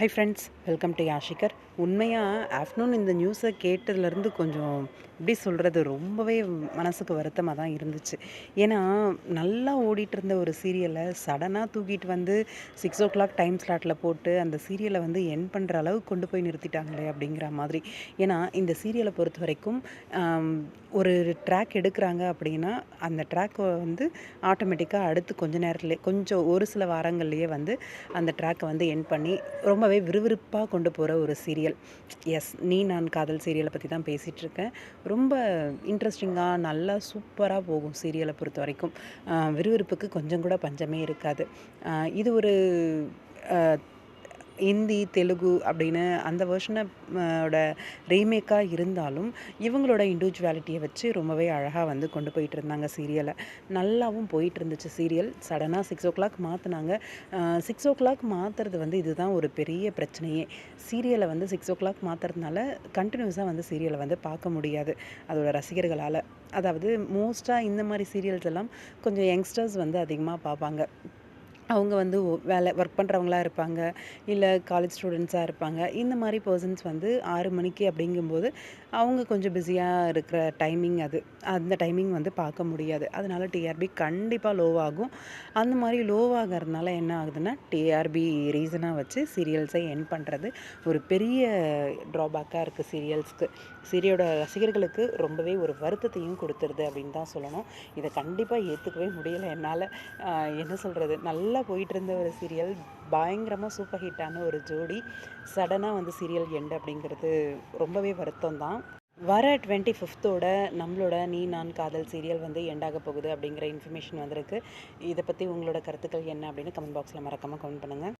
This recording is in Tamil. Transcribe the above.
ஹை ஃப்ரெண்ட்ஸ் வெல்கம் டு யாஷிகர் உண்மையாக ஆஃப்டர்நூன் இந்த நியூஸை கேட்டதுலேருந்து கொஞ்சம் எப்படி சொல்கிறது ரொம்பவே மனசுக்கு வருத்தமாக தான் இருந்துச்சு. ஏன்னா நல்லா ஓடிட்டு இருந்த ஒரு சீரியலை சடனாக தூக்கிட்டு வந்து சிக்ஸ் ஓ கிளாக் டைம் ஸ்லாட்டில் போட்டு அந்த சீரியலை வந்து என் பண்ணுற அளவுக்கு கொண்டு போய் நிறுத்திட்டாங்களே அப்படிங்கிற மாதிரி. ஏன்னா இந்த சீரியலை பொறுத்த வரைக்கும் ஒரு ட்ராக் எடுக்கிறாங்க அப்படின்னா அந்த ட்ராக்கை வந்து ஆட்டோமேட்டிக்காக அடுத்து கொஞ்ச நேரத்துலேயே கொஞ்சம் ஒரு சில வாரங்கள்லேயே வந்து அந்த ட்ராக்கை வந்து என் பண்ணி ரொம்ப ரொம்பவே விறுவிறுப்பாக கொண்டு போகிற ஒரு சீரியல் எஸ் நீ நான் காதல் சீரியலை பற்றி தான் பேசிகிட்டு இருக்கேன் ரொம்ப இன்ட்ரெஸ்டிங்காக நல்லா சூப்பராக போகும் சீரியலை பொறுத்த வரைக்கும். விறுவிறுப்புக்கு கொஞ்சம் கூட பஞ்சமே இருக்காது. இது ஒரு ஹிந்தி தெலுங்கு அப்படின்னு அந்த வேர்ஷனோட ரீமேக்காக இருந்தாலும் இவங்களோட இண்டிவிஜுவாலிட்டியை வச்சு ரொம்பவே அழகாக வந்து கொண்டு போயிட்டு இருந்தாங்க சீரியலை நல்லாவும் போயிட்டு இருந்துச்சு சீரியல் சடனாக சிக்ஸ் ஓ கிளாக் மாற்றினாங்க சிக்ஸ் ஓ கிளாக் மாற்றுறது வந்து இதுதான் ஒரு பெரிய பிரச்சனையே. சீரியலை வந்து சிக்ஸ் ஓ கிளாக் மாற்றுறதுனால கண்டினியூஸாக வந்து சீரியலை வந்து பார்க்க முடியாது அதோட ரசிகர்களால். அதாவது மோஸ்ட்டாக இந்த மாதிரி சீரியல்ஸ் எல்லாம் கொஞ்சம் யங்ஸ்டர்ஸ் வந்து அதிகமாக பார்ப்பாங்க. அவங்க வந்து வேலை ஒர்க் பண்ணுறவங்களா இருப்பாங்க. இல்லை காலேஜ் ஸ்டூடெண்ட்ஸாக இருப்பாங்க. இந்த மாதிரி பர்சன்ஸ் வந்து ஆறு மணிக்கு அப்படிங்கும்போது அவங்க கொஞ்சம் பிஸியாக இருக்கிற டைமிங் அது. அந்த டைமிங் வந்து பார்க்க முடியாது. அதனால் டிஆர்பி கண்டிப்பாக லோவாகும் அந்த மாதிரி லோவாகிறதுனால என்ன ஆகுதுன்னா டிஆர்பி ரீசனாக வச்சு சீரியல்ஸை என் பண்ணுறது ஒரு பெரிய ட்ராபேக்காக இருக்குது சீரியல்ஸ்க்கு சீரியலோட ரசிகர்களுக்கு ரொம்பவே ஒரு வருத்தத்தையும் கொடுத்துருது அப்படின்னு தான் சொல்லணும். இதை கண்டிப்பாக ஏற்றுக்கவே முடியலை என்னால். என்ன சொல்கிறது நல்ல போயிட்டு இருந்த ஒரு சீரியல் பயங்கரமாக சூப்பர் ஹிட்டான ஒரு ஜோடி சடனாக வந்து சீரியல் எண்டு அப்படிங்கிறது ரொம்பவே வருத்தம் தான் வர டுவெண்ட்டி ஃபிஃப்த்தோட நம்மளோட நீ நான் காதல் சீரியல் வந்து எண்டாக போகுது அப்படிங்கிற இன்ஃபர்மேஷன் வந்திருக்கு. இதை பற்றி உங்களோட கருத்துக்கள் என்ன அப்படின்னு கமெண்ட் பாக்ஸில் மறக்காமல் கமெண்ட் பண்ணுங்கள்